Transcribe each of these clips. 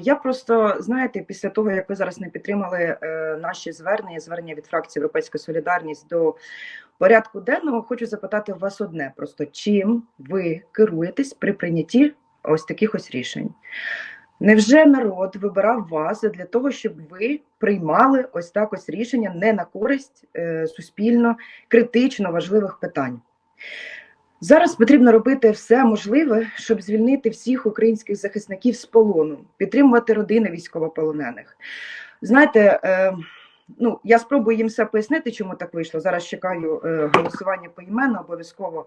Я просто знаєте, після того як ви зараз не підтримали е, наші звернення, звернення від фракції Європейська Солідарність до порядку денного, хочу запитати вас одне: просто чим ви керуєтесь при прийнятті ось таких ось рішень? Невже народ вибирав вас для того, щоб ви приймали ось так ось рішення не на користь е, суспільно критично важливих питань? Зараз потрібно робити все можливе, щоб звільнити всіх українських захисників з полону, підтримувати родини військовополонених. Знаєте, е, ну я спробую їм все пояснити, чому так вийшло. Зараз чекаю е, голосування імену обов'язково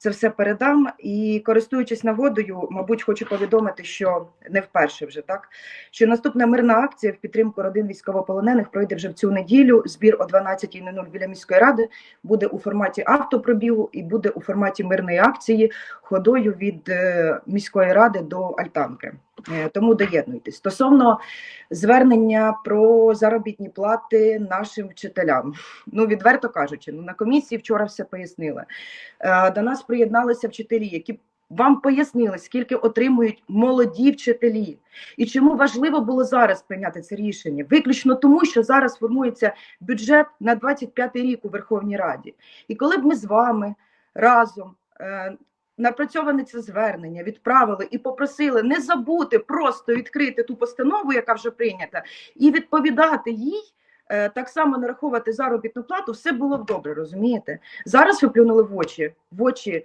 це все передам. І користуючись нагодою, мабуть, хочу повідомити, що не вперше вже так, що наступна мирна акція в підтримку родин військовополонених пройде вже в цю неділю. Збір о 12.00 біля міської ради буде у форматі автопробігу і буде у форматі мирної акції ходою від е, міської ради до Альтанки. Е, Тому доєднуйтесь. Стосовно звернення про заробітні плати нашим вчителям. Ну, відверто кажучи, ну на комісії вчора все пояснили. Е, До нас приєдналися вчителі, які вам пояснили, скільки отримують молоді вчителі, і чому важливо було зараз прийняти це рішення, виключно тому, що зараз формується бюджет на 25 рік у Верховній Раді. І коли б ми з вами разом е, напрацьоване це звернення, відправили і попросили не забути просто відкрити ту постанову, яка вже прийнята, і відповідати їй. е, Так само нараховувати заробітну плату, все було б добре, розумієте? Зараз ви плюнули в очі, в очі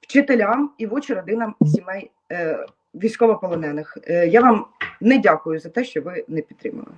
вчителям і в очі родинам сімей е, військовополонених. Е, я вам не дякую за те, що ви не підтримали.